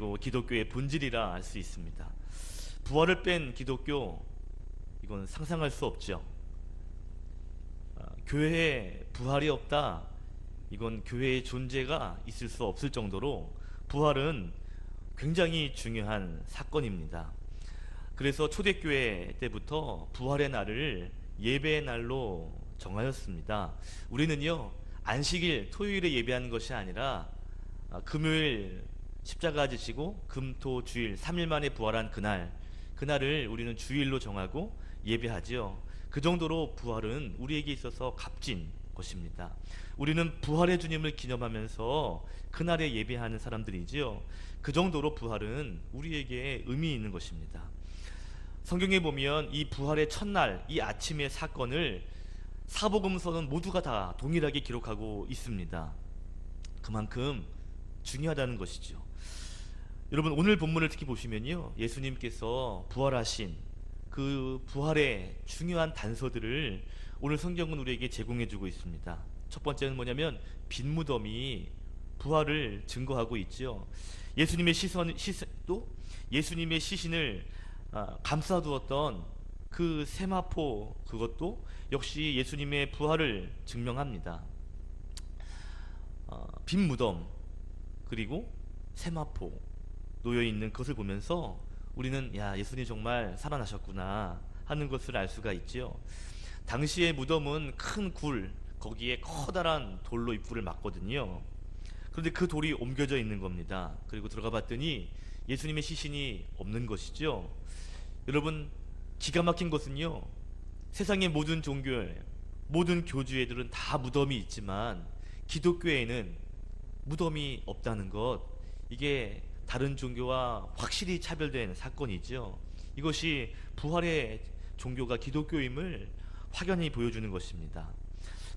요 기독교의 본질이라 알 수 있습니다. 부활을 뺀 기독교 이건 상상할 수 없죠. 아, 교회에 부활이 없다. 이건 교회의 존재가 있을 수 없을 정도로 부활은 굉장히 중요한 사건입니다. 그래서 초대교회 때부터 부활의 날을 예배의 날로 정하였습니다. 우리는요 안식일 토요일에 예배하는 것이 아니라 아, 금요일 십자가 지시고 금토 주일 3일 만에 부활한 그날 그날을 우리는 주일로 정하고 예배하지요. 그 정도로 부활은 우리에게 있어서 값진 것입니다. 우리는 부활의 주님을 기념하면서 그날에 예배하는 사람들이지요. 그 정도로 부활은 우리에게 의미 있는 것입니다. 성경에 보면 이 부활의 첫날, 이 아침의 사건을 사복음서는 모두가 다 동일하게 기록하고 있습니다. 그만큼 중요하다는 것이죠. 여러분 오늘 본문을 특히 보시면요. 예수님께서 부활하신 그 부활의 중요한 단서들을 오늘 성경은 우리에게 제공해 주고 있습니다. 첫 번째는 뭐냐면 빈 무덤이 부활을 증거하고 있지요. 예수님의 시선 시도 예수님의 시신을 아, 감싸두었던 그 세마포 그것도 역시 예수님의 부활을 증명합니다. 어, 빈 무덤 그리고 세마포 놓여 있는 것을 보면서 우리는 야 예수님 정말 살아나셨구나 하는 것을 알 수가 있지요. 당시의 무덤은 큰 굴 거기에 커다란 돌로 입구를 막거든요. 그런데 그 돌이 옮겨져 있는 겁니다. 그리고 들어가 봤더니 예수님의 시신이 없는 것이죠. 여러분 기가 막힌 것은요. 세상의 모든 종교에 모든 교주애들은 다 무덤이 있지만 기독교에는 무덤이 없다는 것 이게 다른 종교와 확실히 차별된 사건이죠. 이것이 부활의 종교가 기독교임을 확연히 보여주는 것입니다.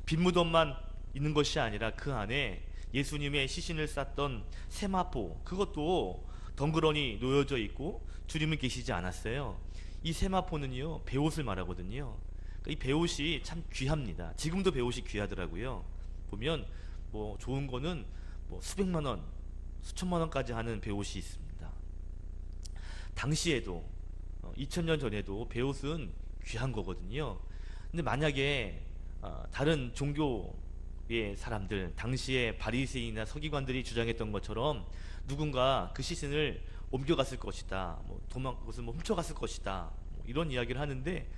빈 무덤만 있는 것이 아니라 그 안에 예수님의 시신을 쌌던 세마포 그것도 덩그러니 놓여져 있고 주님은 계시지 않았어요. 이 세마포는요 배옷을 말하거든요. 그러니까 이 배옷이 참 귀합니다. 지금도 배옷이 귀하더라고요. 보면 뭐 좋은 거는 뭐 수백만 원, 수천만 원까지 하는 배옷이 있습니다. 당시에도 2000년 전에도 배옷은 귀한 거거든요. 근데 만약에 어, 다른 종교의 사람들 당시에 바리새인이나 서기관들이 주장했던 것처럼 누군가 그 시신을 옮겨갔을 것이다. 뭐 도망 그것을 뭐 훔쳐갔을 것이다. 뭐 이런 이야기를 하는데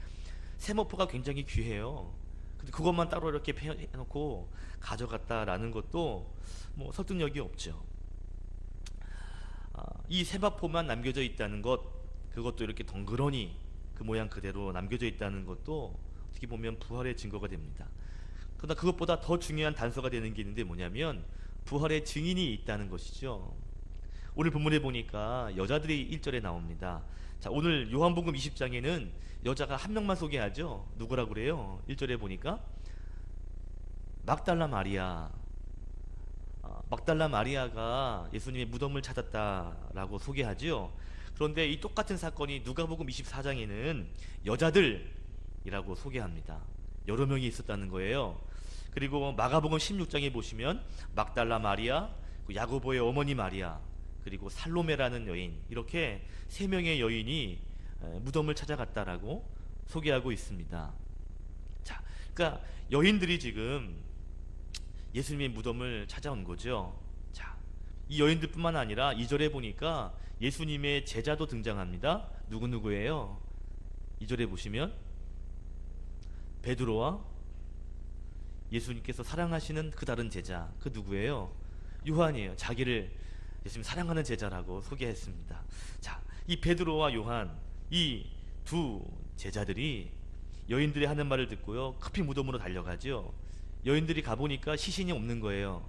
세모포가 굉장히 귀해요. 근데 그것만 따로 이렇게 해놓고 가져갔다라는 것도 뭐 설득력이 없죠. 아, 이 세마포만 남겨져 있다는 것, 그것도 이렇게 덩그러니 그 모양 그대로 남겨져 있다는 것도 어떻게 보면 부활의 증거가 됩니다. 그러나 그것보다 더 중요한 단서가 되는 게 있는데 뭐냐면 부활의 증인이 있다는 것이죠. 오늘 본문에 보니까 여자들이 1절에 나옵니다. 자, 오늘 요한복음 20장에는 여자가 한 명만 소개하죠. 누구라고 그래요? 1절에 보니까 막달라 마리아. 아, 막달라 마리아가 예수님의 무덤을 찾았다라고 소개하죠. 그런데 이 똑같은 사건이 누가복음 24장에는 여자들이라고 소개합니다. 여러 명이 있었다는 거예요. 그리고 마가복음 16장에 보시면 막달라 마리아, 그 야고보의 어머니 마리아, 그리고 살로메라는 여인 이렇게 세 명의 여인이 무덤을 찾아갔다라고 소개하고 있습니다. 자, 그러니까 여인들이 지금 예수님의 무덤을 찾아온 거죠. 자, 이 여인들뿐만 아니라 2절에 보니까 예수님의 제자도 등장합니다. 누구 누구예요? 2절에 보시면 베드로와 예수님께서 사랑하시는 그 다른 제자 그 누구예요? 요한이에요. 자기를 예수님 사랑하는 제자라고 소개했습니다. 자, 이 베드로와 요한 이 두 제자들이 여인들이 하는 말을 듣고요. 급히 무덤으로 달려가죠. 여인들이 가보니까 시신이 없는 거예요.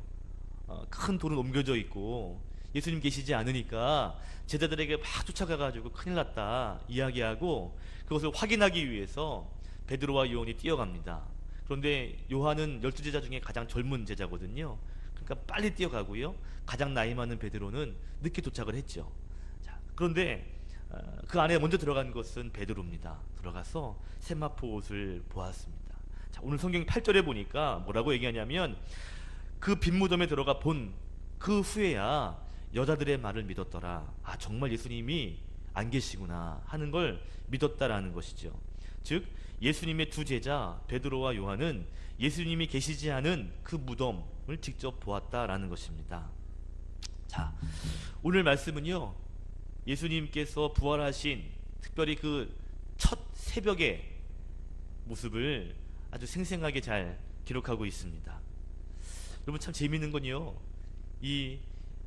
어, 큰 돌은 옮겨져 있고 예수님 계시지 않으니까 제자들에게 막 쫓아가가지고 큰일 났다 이야기하고 그것을 확인하기 위해서 베드로와 요한이 뛰어갑니다. 그런데 요한은 열두 제자 중에 가장 젊은 제자거든요. 그러니까 빨리 뛰어가고요. 가장 나이 많은 베드로는 늦게 도착을 했죠. 자, 그런데 어, 그 안에 먼저 들어간 것은 베드로입니다. 들어가서 세마포 옷을 보았습니다. 자, 오늘 성경 8절에 보니까 뭐라고 얘기하냐면 그 빈 무덤에 들어가 본 그 후에야 여자들의 말을 믿었더라. 아 정말 예수님이 안 계시구나 하는 걸 믿었다라는 것이죠. 즉 예수님의 두 제자 베드로와 요한은 예수님이 계시지 않은 그 무덤을 직접 보았다라는 것입니다. 자, 오늘 말씀은요. 예수님께서 부활하신 특별히 그 첫 새벽의 모습을 아주 생생하게 잘 기록하고 있습니다. 여러분 참 재미있는 건요. 이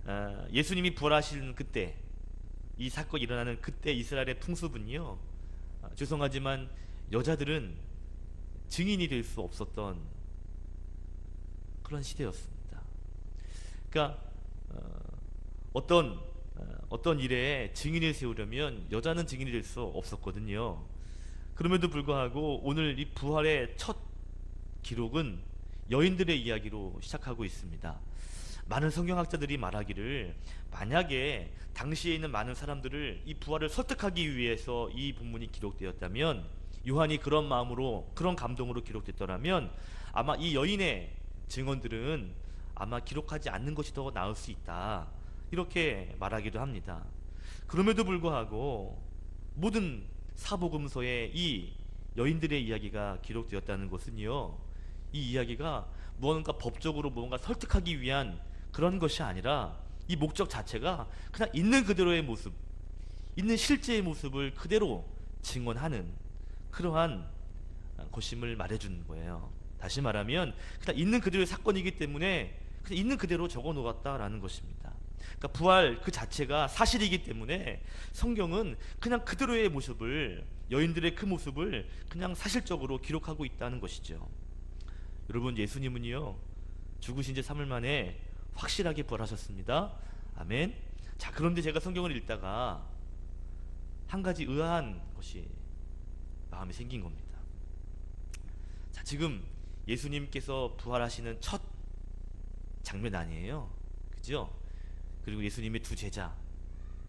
아, 예수님이 부활하시는 그때 이 사건이 일어나는 그때 이스라엘의 풍습은요. 아, 죄송하지만 여자들은 증인이 될 수 없었던 그런 시대였습니다. 그러니까 어, 어떤 어, 어떤 일에 증인을 세우려면 여자는 증인이 될 수 없었거든요. 그럼에도 불구하고 오늘 이 부활의 첫 기록은 여인들의 이야기로 시작하고 있습니다. 많은 성경학자들이 말하기를 만약에 당시에 있는 많은 사람들을 이 부활을 설득하기 위해서 이 본문이 기록되었다면 요한이 그런 마음으로 그런 감동으로 기록됐더라면 아마 이 여인의 증언들은 아마 기록하지 않는 것이 더 나을 수 있다. 이렇게 말하기도 합니다. 그럼에도 불구하고 모든 사복음서에 이 여인들의 이야기가 기록되었다는 것은요. 이 이야기가 무언가 법적으로 무언가 설득하기 위한 그런 것이 아니라 이 목적 자체가 그냥 있는 그대로의 모습, 있는 실제의 모습을 그대로 증언하는 그러한 것임을 말해주는 거예요. 다시 말하면 그냥 있는 그대로의 사건이기 때문에 그냥 있는 그대로 적어 놓았다라는 것입니다. 그러니까 부활 그 자체가 사실이기 때문에 성경은 그냥 그대로의 모습을 여인들의 그 모습을 그냥 사실적으로 기록하고 있다는 것이죠. 여러분 예수님은요 죽으신 지 3일 만에 확실하게 부활하셨습니다. 아멘. 자 그런데 제가 성경을 읽다가 한 가지 의아한 것이 마음에 생긴 겁니다. 자 지금 예수님께서 부활하시는 첫 장면 아니에요. 그죠? 그리고 예수님의 두 제자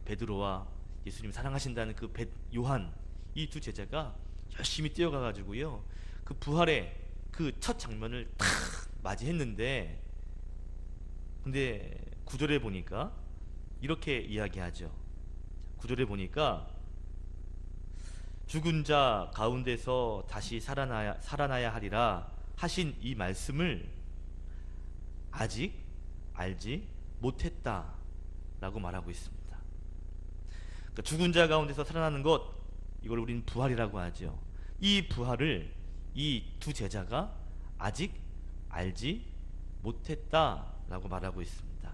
베드로와 예수님 사랑하신다는 그 베, 요한 이 두 제자가 열심히 뛰어가 가지고요. 그 부활의 그 첫 장면을 탁 맞이했는데 근데 구절에 보니까 이렇게 이야기하죠. 구절에 보니까 죽은 자 가운데서 다시 살아나야, 살아나야 하리라 하신 이 말씀을 아직 알지 못했다 라고 말하고 있습니다. 그러니까 죽은 자 가운데서 살아나는 것 이걸 우리는 부활이라고 하죠. 이 부활을 이 두 제자가 아직 알지 못했다라고 말하고 있습니다.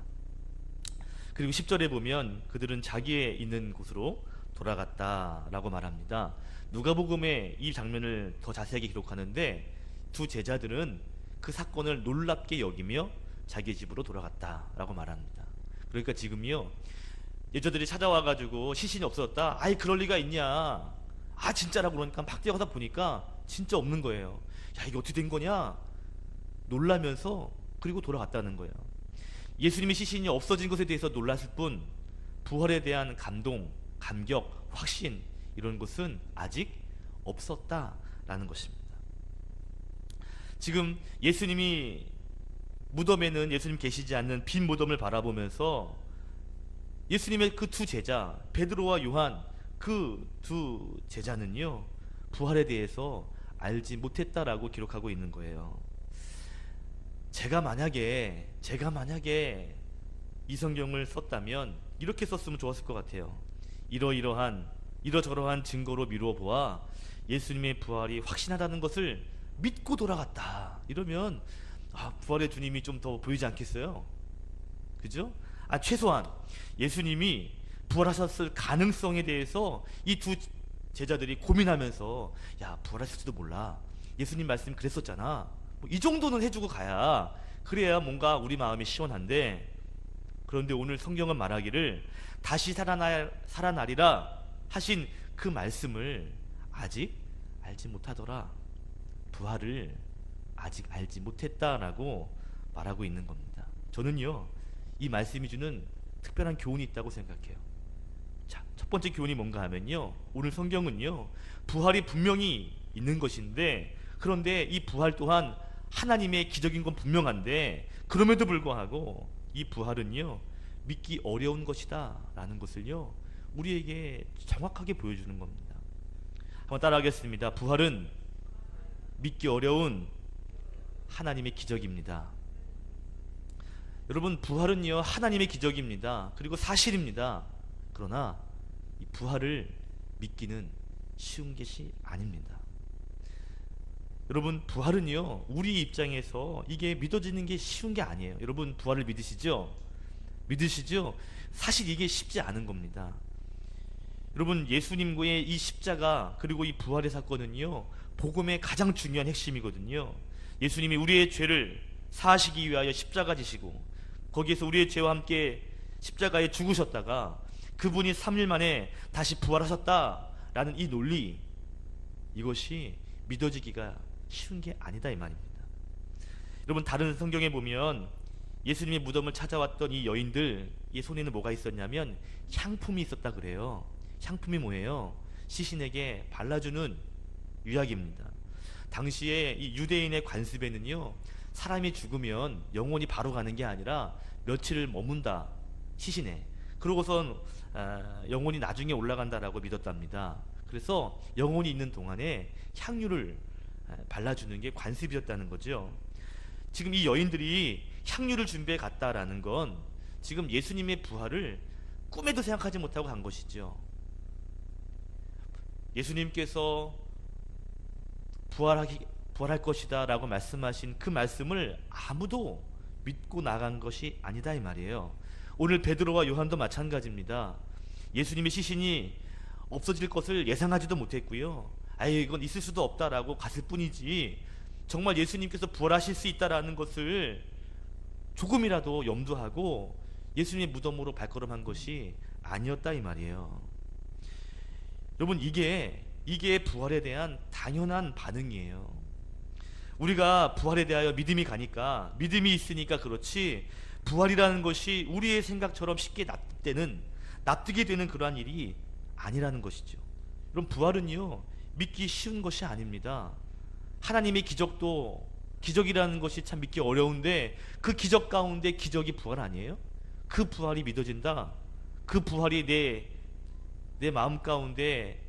그리고 10절에 보면 그들은 자기의 있는 곳으로 돌아갔다라고 말합니다. 누가복음에 이 장면을 더 자세하게 기록하는데 두 제자들은 그 사건을 놀랍게 여기며 자기 집으로 돌아갔다라고 말합니다. 그러니까 지금요 여자들이 찾아와 가지고 시신이 없어졌다. 아이 그럴 리가 있냐? 아 진짜라고 그러니까 막 뛰어가다 보니까 진짜 없는 거예요. 야 이게 어떻게 된 거냐? 놀라면서 그리고 돌아갔다는 거예요. 예수님의 시신이 없어진 것에 대해서 놀랐을 뿐 부활에 대한 감동, 감격, 확신 이런 것은 아직 없었다라는 것입니다. 지금 예수님이 무덤에는 예수님 계시지 않는 빈 무덤을 바라보면서 예수님의 그 두 제자 베드로와 요한 그 두 제자는요 부활에 대해서 알지 못했다라고 기록하고 있는 거예요. 제가 만약에 제가 만약에 이 성경을 썼다면 이렇게 썼으면 좋았을 것 같아요. 이러이러한 이러저러한 증거로 미루어 보아 예수님의 부활이 확신하다는 것을 믿고 돌아갔다. 이러면 아, 부활의 주님이 좀 더 보이지 않겠어요? 그죠? 아, 최소한 예수님이 부활하셨을 가능성에 대해서 이 두 제자들이 고민하면서 야, 부활하실지도 몰라. 예수님 말씀 그랬었잖아. 뭐 이 정도는 해주고 가야 그래야 뭔가 우리 마음이 시원한데 그런데 오늘 성경은 말하기를 다시 살아나, 살아나리라 하신 그 말씀을 아직 알지 못하더라. 부활을 아직 알지 못했다라고 말하고 있는 겁니다. 저는요, 이 말씀이 주는 특별한 교훈이 있다고 생각해요. 자, 첫 번째 교훈이 뭔가 하면요. 오늘 성경은요, 부활이 분명히 있는 것인데, 그런데 이 부활 또한 하나님의 기적인 건 분명한데, 그럼에도 불구하고 이 부활은요, 믿기 어려운 것이다 라는 것을요 우리에게 정확하게 보여주는 겁니다. 한번 따라하겠습니다. 부활은 믿기 어려운 하나님의 기적입니다. 여러분 부활은요 하나님의 기적입니다. 그리고 사실입니다. 그러나 이 부활을 믿기는 쉬운 것이 아닙니다. 여러분 부활은요 우리 입장에서 이게 믿어지는 게 쉬운 게 아니에요. 여러분 부활을 믿으시죠? 믿으시죠? 사실 이게 쉽지 않은 겁니다. 여러분 예수님과의 이 십자가 그리고 이 부활의 사건은요 복음의 가장 중요한 핵심이거든요. 예수님이 우리의 죄를 사하시기 위하여 십자가 지시고 거기에서 우리의 죄와 함께 십자가에 죽으셨다가 그분이 3일 만에 다시 부활하셨다라는 이 논리 이것이 믿어지기가 쉬운 게 아니다 이 말입니다. 여러분 다른 성경에 보면 예수님의 무덤을 찾아왔던 이 여인들 이 손에는 뭐가 있었냐면 향품이 있었다 그래요. 향품이 뭐예요? 시신에게 발라주는 유약입니다. 당시에 이 유대인의 관습에는요 사람이 죽으면 영혼이 바로 가는 게 아니라 며칠을 머문다 시신에 그러고선 아, 영혼이 나중에 올라간다라고 믿었답니다. 그래서 영혼이 있는 동안에 향유를 아, 발라주는 게 관습이었다는 거죠. 지금 이 여인들이 향유를 준비해 갔다라는 건 지금 예수님의 부활을 꿈에도 생각하지 못하고 간 것이죠. 예수님께서 부활하기 부활할 것이다 라고 말씀하신 그 말씀을 아무도 믿고 나간 것이 아니다 이 말이에요. 오늘 베드로와 요한도 마찬가지입니다. 예수님의 시신이 없어질 것을 예상하지도 못했고요. 아예 이건 있을 수도 없다라고 갔을 뿐이지 정말 예수님께서 부활하실 수 있다라는 것을 조금이라도 염두하고 예수님의 무덤으로 발걸음한 것이 아니었다 이 말이에요. 여러분 이게 이게 부활에 대한 당연한 반응이에요. 우리가 부활에 대하여 믿음이 가니까 믿음이 있으니까 그렇지 부활이라는 것이 우리의 생각처럼 쉽게 납득되는 납득이 되는 그러한 일이 아니라는 것이죠. 그럼 부활은요 믿기 쉬운 것이 아닙니다. 하나님의 기적도 기적이라는 것이 참 믿기 어려운데 그 기적 가운데 기적이 부활 아니에요? 그 부활이 믿어진다. 그 부활이 내 내 마음 가운데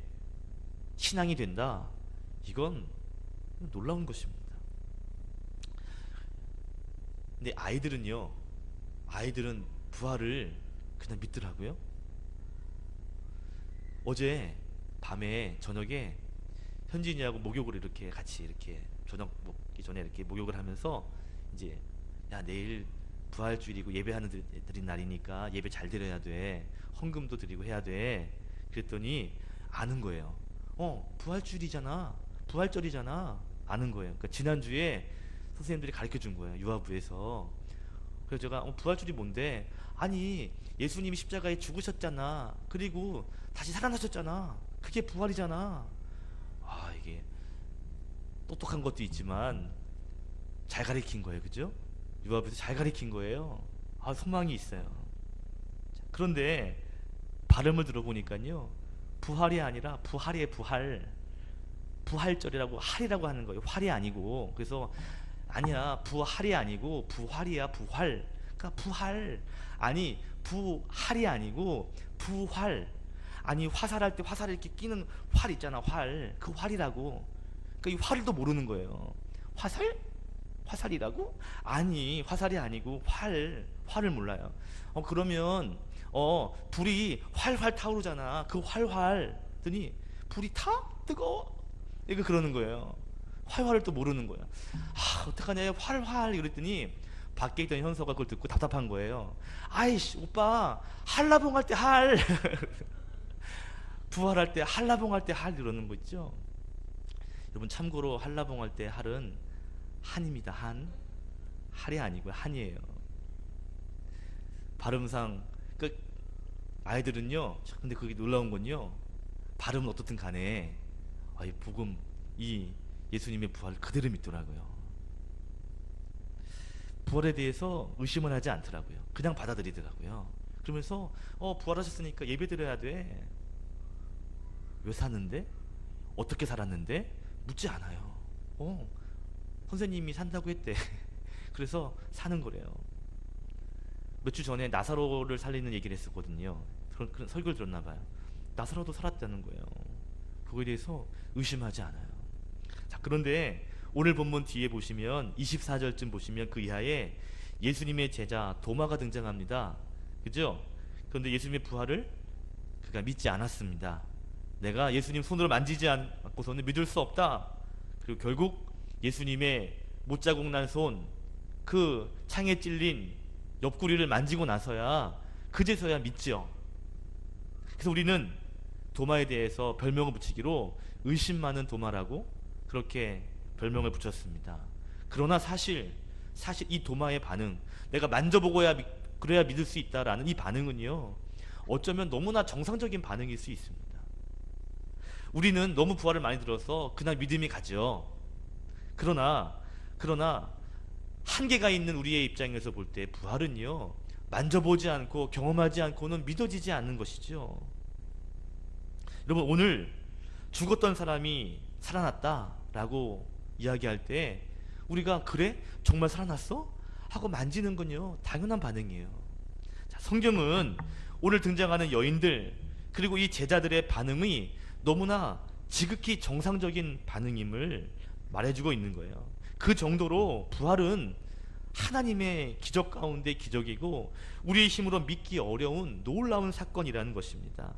신앙이 된다. 이건 놀라운 것입니다. 근데 아이들은요, 아이들은 부활을 그냥 믿더라고요. 어제 밤에 저녁에 현진이하고 목욕을 이렇게 같이 이렇게 저녁 먹기 전에 이렇게 목욕을 하면서 이제 야 내일 부활주일이고 예배하는 들- 드린 날이니까 예배 잘 드려야 돼 헌금도 드리고 해야 돼 그랬더니 아는 거예요 어 부활주일이잖아. 부활절이잖아. 아는 거예요. 그러니까 지난주에 선생님들이 가르쳐 준 거예요 유아부에서. 그래서 제가 어, 부활주일이 뭔데? 아니 예수님이 십자가에 죽으셨잖아. 그리고 다시 살아나셨잖아. 그게 부활이잖아. 아 이게 똑똑한 것도 있지만 잘 가르친 거예요. 그죠? 유아부에서 잘 가르친 거예요. 아 소망이 있어요. 자, 그런데 발음을 들어보니까요 부활이 아니라 부활이에요 부활 부활절이라고 할이라고 하는 거예요. 활이 아니고. 그래서 아니야 부활이 아니고 부활이야 부활. 그러니까 부활. 아니 부활이 아니고 부활. 아니 화살할 때 화살에 이렇게 끼는 활 있잖아 활. 그 활이라고. 그러니까 이또 모르는 거예요. 화살? 화살이라고? 아니 화살이 아니고 활. 활을 몰라요. 어 그러면 어 불이 활활 타오르잖아. 그 활활. 더니 불이 타? 뜨거워? 이거 그러는 거예요. 활활을 또 모르는 거야. 아 어떡하냐. 활활 이랬더니 밖에 있던 현서가 그걸 듣고 답답한 거예요. 아이씨 오빠 한라봉 할 때 할. 부활할 때 한라봉 할 때 할 이러는 거 있죠? 여러분 참고로 한라봉 할 때 할은 한입니다. 한. 할이 아니고요. 한이에요. 발음상 그 아이들은요 근데 그게 놀라운 건요 발음은 어떻든 간에 아, 이 복음 이 예수님의 부활을 그대로 믿더라고요. 부활에 대해서 의심을 하지 않더라고요. 그냥 받아들이더라고요. 그러면서 어 부활하셨으니까 예배 드려야 돼 왜 사는데? 어떻게 살았는데? 묻지 않아요. 어 선생님이 산다고 했대. 그래서 사는 거래요 몇 주 전에 나사로를 살리는 얘기를 했었거든요. 그런, 그런 설교를 들었나 봐요. 나사로도 살았다는 거예요. 그거에 대해서 의심하지 않아요. 자, 그런데 오늘 본문 뒤에 보시면 24절쯤 보시면 그 이하에 예수님의 제자 도마가 등장합니다. 그죠? 그런데 예수님의 부활을 그가 믿지 않았습니다. 내가 예수님 손으로 만지지 않고서는 믿을 수 없다. 그리고 결국 예수님의 못자국 난 손, 그 창에 찔린 옆구리를 만지고 나서야 그제서야 믿죠. 그래서 우리는 도마에 대해서 별명을 붙이기로 의심 많은 도마라고 그렇게 별명을 붙였습니다. 그러나 사실 사실 이 도마의 반응, 내가 만져보고야 믿- 그래야 믿을 수 있다라는 이 반응은요. 어쩌면 너무나 정상적인 반응일 수 있습니다. 우리는 너무 부활을 많이 들어서 그냥 믿음이 가죠. 그러나 그러나 한계가 있는 우리의 입장에서 볼 때 부활은요. 만져보지 않고 경험하지 않고는 믿어지지 않는 것이죠. 여러분 오늘 죽었던 사람이 살아났다라고 이야기할 때 우리가 그래 정말 살아났어 하고 만지는 건요 당연한 반응이에요. 자, 성경은 오늘 등장하는 여인들 그리고 이 제자들의 반응이 너무나 지극히 정상적인 반응임을 말해주고 있는 거예요. 그 정도로 부활은 하나님의 기적 가운데 기적이고 우리의 힘으로 믿기 어려운 놀라운 사건이라는 것입니다.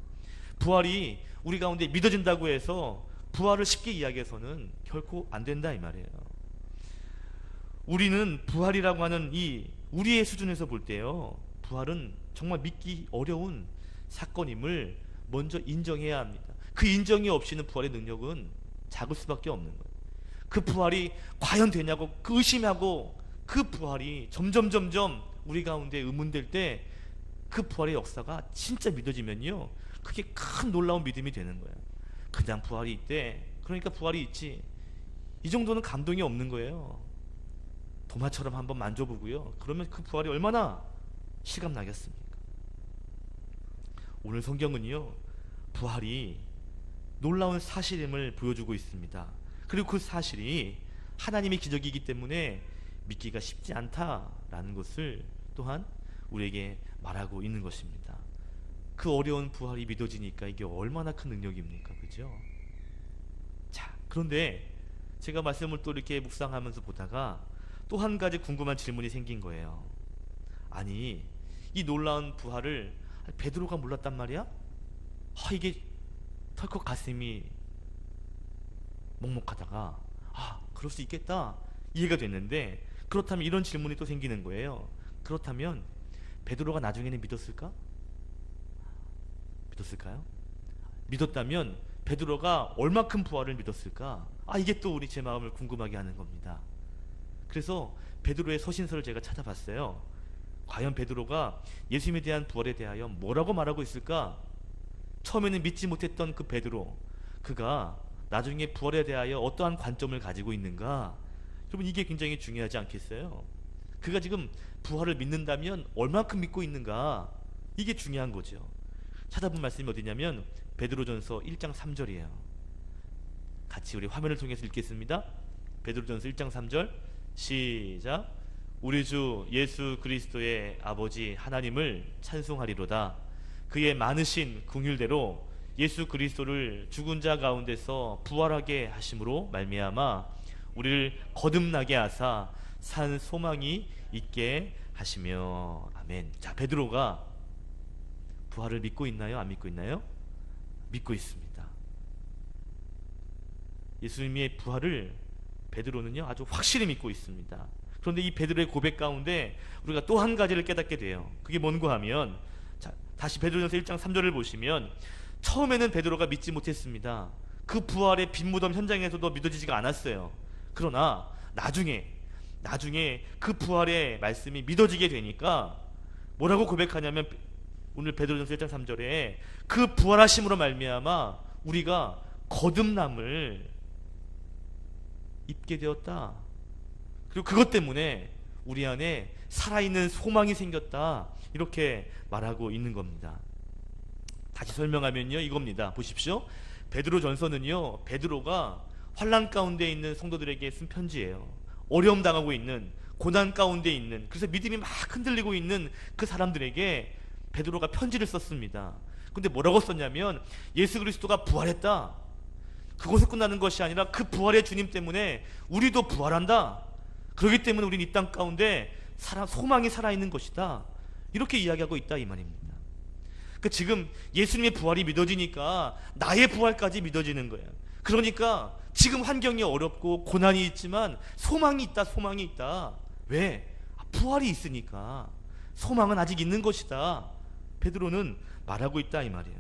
부활이 우리 가운데 믿어진다고 해서 부활을 쉽게 이야기해서는 결코 안 된다 이 말이에요. 우리는 부활이라고 하는 이 우리의 수준에서 볼 때요. 부활은 정말 믿기 어려운 사건임을 먼저 인정해야 합니다. 그 인정이 없이는 부활의 능력은 작을 수밖에 없는 거예요. 그 부활이 과연 되냐고 그 의심하고 그 부활이 점점 점점 우리 가운데 의문될 때 그 부활의 역사가 진짜 믿어지면요. 그게 큰 놀라운 믿음이 되는 거예요. 그냥 부활이 있대. 그러니까 부활이 있지. 이 정도는 감동이 없는 거예요. 도마처럼 한번 만져보고요. 그러면 그 부활이 얼마나 실감 나겠습니까? 오늘 성경은요. 부활이 놀라운 사실임을 보여주고 있습니다. 그리고 그 사실이 하나님의 기적이기 때문에 믿기가 쉽지 않다라는 것을 또한 우리에게 말하고 있는 것입니다. 그 어려운 부활이 믿어지니까 이게 얼마나 큰 능력입니까? 그죠? 자, 그런데 제가 말씀을 또 이렇게 묵상하면서 보다가 또 한 가지 궁금한 질문이 생긴 거예요. 아니, 이 놀라운 부활을 베드로가 몰랐단 말이야? 아, 이게 털컥 가슴이 먹먹하다가 아, 그럴 수 있겠다. 이해가 됐는데 그렇다면 이런 질문이 또 생기는 거예요. 그렇다면 베드로가 나중에는 믿었을까? 믿었을까요? 믿었다면 베드로가 얼마큼 부활을 믿었을까? 아 이게 또 우리 제 마음을 궁금하게 하는 겁니다. 그래서 베드로의 서신서를 제가 찾아봤어요. 과연 베드로가 예수님에 대한 부활에 대하여 뭐라고 말하고 있을까? 처음에는 믿지 못했던 그 베드로, 그가 나중에 부활에 대하여 어떠한 관점을 가지고 있는가? 여러분 이게 굉장히 중요하지 않겠어요? 그가 지금 부활을 믿는다면 얼만큼 믿고 있는가? 이게 중요한 거죠. 찾아본 말씀이 어디냐면 베드로전서 1장 3절이에요. 같이 우리 화면을 통해서 읽겠습니다. 베드로전서 1장 3절 시작. 우리 주 예수 그리스도의 아버지 하나님을 찬송하리로다. 그의 많으신 궁율대로 예수 그리스도를 죽은 자 가운데서 부활하게 하심으로 말미암아 우리를 거듭나게 하사 산 소망이 있게 하시며 아멘. 자 베드로가 부활을 믿고 있나요? 안 믿고 있나요? 믿고 있습니다. 예수님의 부활을 베드로는요 아주 확실히 믿고 있습니다. 그런데 이 베드로의 고백 가운데 우리가 또 한 가지를 깨닫게 돼요. 그게 뭔고 하면 자, 다시 베드로전서 1장 3절을 보시면 처음에는 베드로가 믿지 못했습니다. 그 부활의 빈무덤 현장에서도 믿어지지가 않았어요. 그러나 나중에 나중에 그 부활의 말씀이 믿어지게 되니까 뭐라고 고백하냐면 오늘 베드로전서 1장 3절에 그 부활하심으로 말미암아 우리가 거듭남을 입게 되었다. 그리고 그것 때문에 우리 안에 살아있는 소망이 생겼다. 이렇게 말하고 있는 겁니다. 다시 설명하면요. 이겁니다. 보십시오. 베드로 전서는요. 베드로가 환란 가운데 있는 성도들에게 쓴 편지예요. 어려움 당하고 있는 고난 가운데 있는 그래서 믿음이 막 흔들리고 있는 그 사람들에게 베드로가 편지를 썼습니다. 근데 뭐라고 썼냐면 예수 그리스도가 부활했다. 그것에 끝나는 것이 아니라 그 부활의 주님 때문에 우리도 부활한다. 그렇기 때문에 우리는 이 땅 가운데 살아, 소망이 살아있는 것이다. 이렇게 이야기하고 있다 이 말입니다. 그 지금 예수님의 부활이 믿어지니까 나의 부활까지 믿어지는 거예요. 그러니까 지금 환경이 어렵고 고난이 있지만 소망이 있다, 소망이 있다. 왜? 아, 부활이 있으니까 소망은 아직 있는 것이다. 베드로는 말하고 있다 이 말이에요.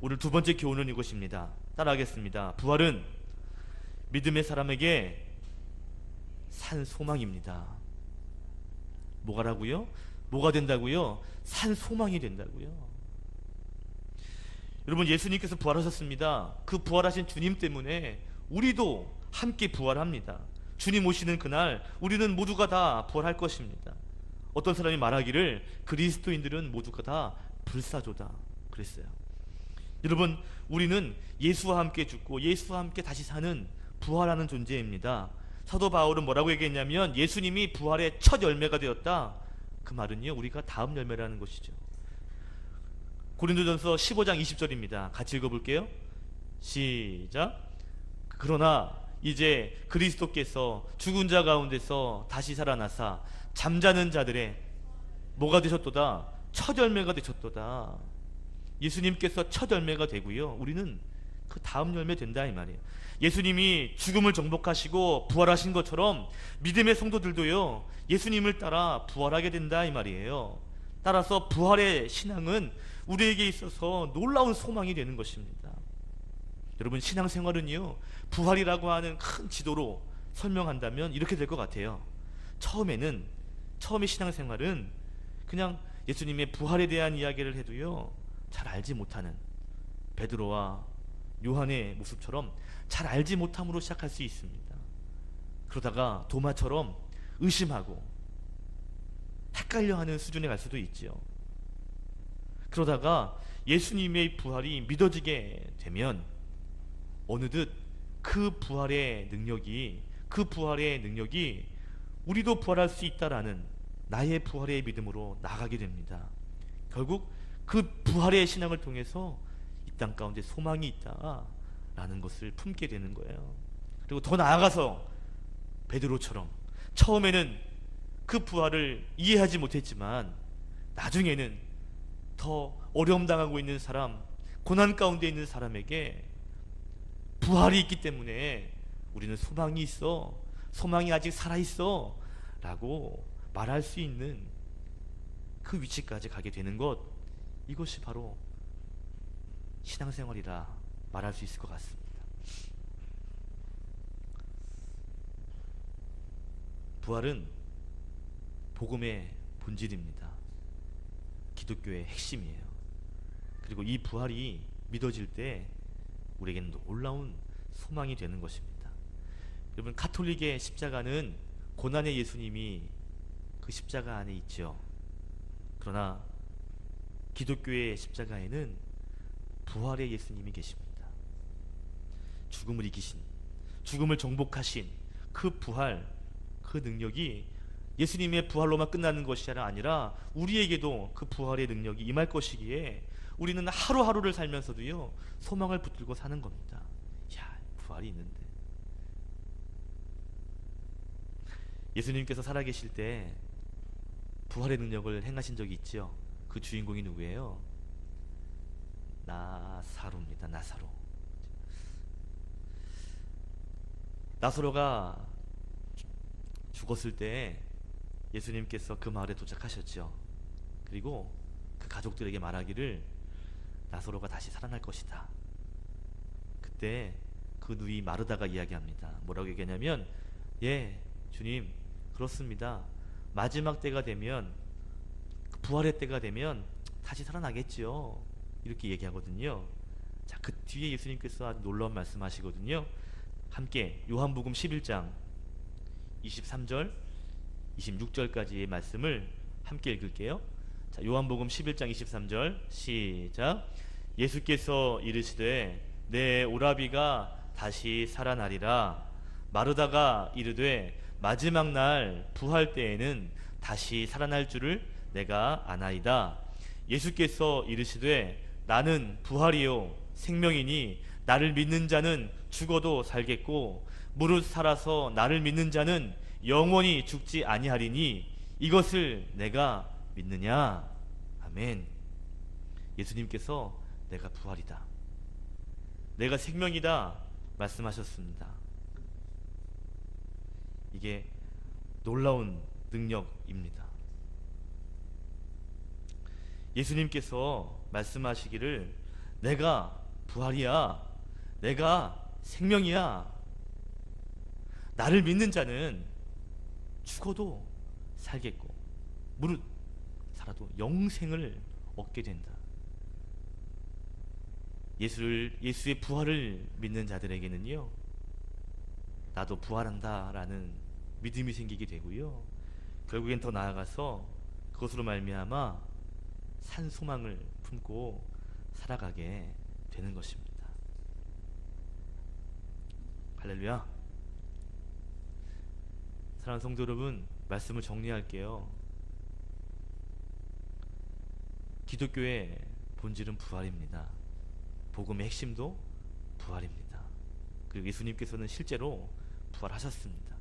오늘 두 번째 교훈은 이것입니다. 따라하겠습니다. 부활은 믿음의 사람에게 산 소망입니다. 뭐가라고요? 뭐가 된다고요? 산 소망이 된다고요. 여러분 예수님께서 부활하셨습니다. 그 부활하신 주님 때문에 우리도 함께 부활합니다. 주님 오시는 그날 우리는 모두가 다 부활할 것입니다. 어떤 사람이 말하기를 그리스도인들은 모두가 다 불사조다 그랬어요. 여러분 우리는 예수와 함께 죽고 예수와 함께 다시 사는 부활하는 존재입니다. 사도 바울은 뭐라고 얘기했냐면 예수님이 부활의 첫 열매가 되었다. 그 말은요 우리가 다음 열매라는 것이죠. 고린도전서 15장 20절입니다. 같이 읽어볼게요. 시작. 그러나 이제 그리스도께서 죽은 자 가운데서 다시 살아나사 잠자는 자들의 뭐가 되셨도다? 첫 열매가 되셨도다. 예수님께서 첫 열매가 되고요. 우리는 그 다음 열매 된다 이 말이에요. 예수님이 죽음을 정복하시고 부활하신 것처럼 믿음의 성도들도요. 예수님을 따라 부활하게 된다 이 말이에요. 따라서 부활의 신앙은 우리에게 있어서 놀라운 소망이 되는 것입니다. 여러분 신앙생활은요. 부활이라고 하는 큰 지도로 설명한다면 이렇게 될 것 같아요. 처음에는 처음에 신앙생활은 그냥 예수님의 부활에 대한 이야기를 해도요. 잘 알지 못하는 베드로와 요한의 모습처럼 잘 알지 못함으로 시작할 수 있습니다. 그러다가 도마처럼 의심하고 헷갈려하는 수준에 갈 수도 있죠. 그러다가 예수님의 부활이 믿어지게 되면 어느덧 그 부활의 능력이 그 부활의 능력이 우리도 부활할 수 있다라는 나의 부활의 믿음으로 나가게 됩니다. 결국 그 부활의 신앙을 통해서 이 땅 가운데 소망이 있다라는 것을 품게 되는 거예요. 그리고 더 나아가서 베드로처럼 처음에는 그 부활을 이해하지 못했지만 나중에는 더 어려움 당하고 있는 사람, 고난 가운데 있는 사람에게 부활이 있기 때문에 우리는 소망이 있어. 소망이 아직 살아 있어. 라고 말할 수 있는 그 위치까지 가게 되는 것 이것이 바로 신앙생활이라 말할 수 있을 것 같습니다. 부활은 복음의 본질입니다. 기독교의 핵심이에요. 그리고 이 부활이 믿어질 때 우리에게는 놀라운 소망이 되는 것입니다. 여러분 카톨릭의 십자가는 고난의 예수님이 그 십자가 안에 있죠. 그러나 기독교의 십자가에는 부활의 예수님이 계십니다. 죽음을 이기신, 죽음을 정복하신 그 부활, 그 능력이 예수님의 부활로만 끝나는 것이 아니라 우리에게도 그 부활의 능력이 임할 것이기에 우리는 하루하루를 살면서도요 소망을 붙들고 사는 겁니다. 야 부활이 있는데 예수님께서 살아계실 때 부활의 능력을 행하신 적이 있죠. 그 주인공이 누구예요? 나사로입니다. 나사로. 나사로가 죽었을 때 예수님께서 그 마을에 도착하셨죠. 그리고 그 가족들에게 말하기를 나사로가 다시 살아날 것이다. 그때 그 누이 마르다가 이야기합니다. 뭐라고 얘기하냐면 예, 주님 그렇습니다. 마지막 때가 되면 그 부활의 때가 되면 다시 살아나겠지요. 이렇게 얘기하거든요. 자, 그 뒤에 예수님께서 아주 놀라운 말씀하시거든요. 함께 요한복음 11장 23절 26절까지의 말씀을 함께 읽을게요. 자, 요한복음 11장 23절 시작. 예수께서 이르시되 내 오라비가 다시 살아나리라. 마르다가 이르되 마지막 날 부활 때에는 다시 살아날 줄을 내가 아나이다. 예수께서 이르시되 나는 부활이요 생명이니 나를 믿는 자는 죽어도 살겠고 무릇 살아서 나를 믿는 자는 영원히 죽지 아니하리니 이것을 내가 믿느냐? 아멘. 예수님께서 내가 부활이다. 내가 생명이다 말씀하셨습니다. 이게 놀라운 능력입니다. 예수님께서 말씀하시기를 내가 부활이야. 내가 생명이야. 나를 믿는 자는 죽어도 살겠고 무릇 살아도 영생을 얻게 된다. 예수를 예수의 부활을 믿는 자들에게는요. 나도 부활한다라는 믿음이 생기게 되고요. 결국엔 더 나아가서 그것으로 말미암아 산 소망을 품고 살아가게 되는 것입니다. 할렐루야. 사랑하는 성도 여러분, 말씀을 정리할게요. 기독교의 본질은 부활입니다. 복음의 핵심도 부활입니다. 그리고 예수님께서는 실제로 부활하셨습니다.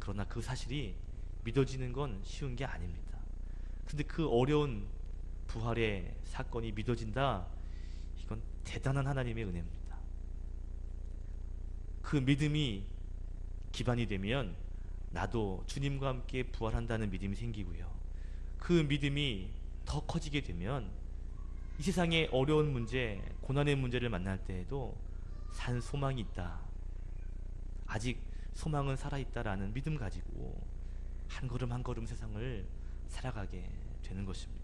그러나 그 사실이 믿어지는 건 쉬운 게 아닙니다. 근데 그 어려운 부활의 사건이 믿어진다. 이건 대단한 하나님의 은혜입니다. 그 믿음이 기반이 되면 나도 주님과 함께 부활한다는 믿음이 생기고요. 그 믿음이 더 커지게 되면 이 세상의 어려운 문제, 고난의 문제를 만날 때에도 산 소망이 있다. 아직 소망은 살아있다라는 믿음 가지고 한 걸음 한 걸음 세상을 살아가게 되는 것입니다.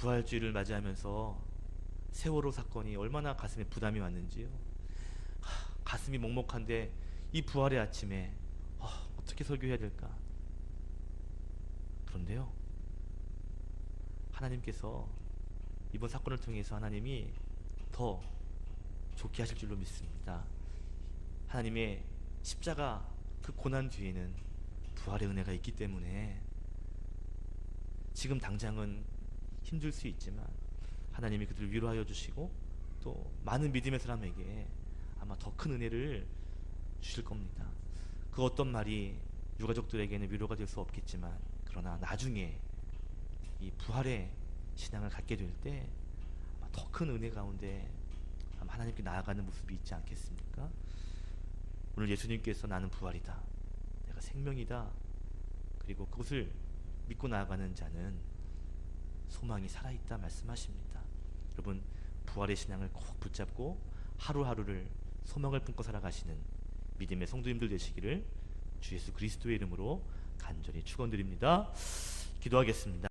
부활주의를 맞이하면서 세월호 사건이 얼마나 가슴에 부담이 왔는지요. 하, 가슴이 먹먹한데 이 부활의 아침에 아, 어떻게 설교해야 될까? 그런데요. 하나님께서 이번 사건을 통해서 하나님이 더 좋게 하실 줄로 믿습니다. 하나님의 십자가 그 고난 뒤에는 부활의 은혜가 있기 때문에 지금 당장은 힘들 수 있지만 하나님이 그들을 위로하여 주시고 또 많은 믿음의 사람에게 아마 더 큰 은혜를 주실 겁니다. 그 어떤 말이 유가족들에게는 위로가 될 수 없겠지만 그러나 나중에 이 부활의 신앙을 갖게 될때더큰 은혜 가운데 아마 하나님께 나아가는 모습이 있지 않겠습니까? 오늘 예수님께서 나는 부활이다. 내가 생명이다. 그리고 그것을 믿고 나아가는 자는 소망이 살아있다 말씀하십니다. 여러분 부활의 신앙을 꼭 붙잡고 하루하루를 소망을 품고 살아가시는 믿음의 성도님들 되시기를 주 예수 그리스도의 이름으로 간절히 축원드립니다. 기도하겠습니다.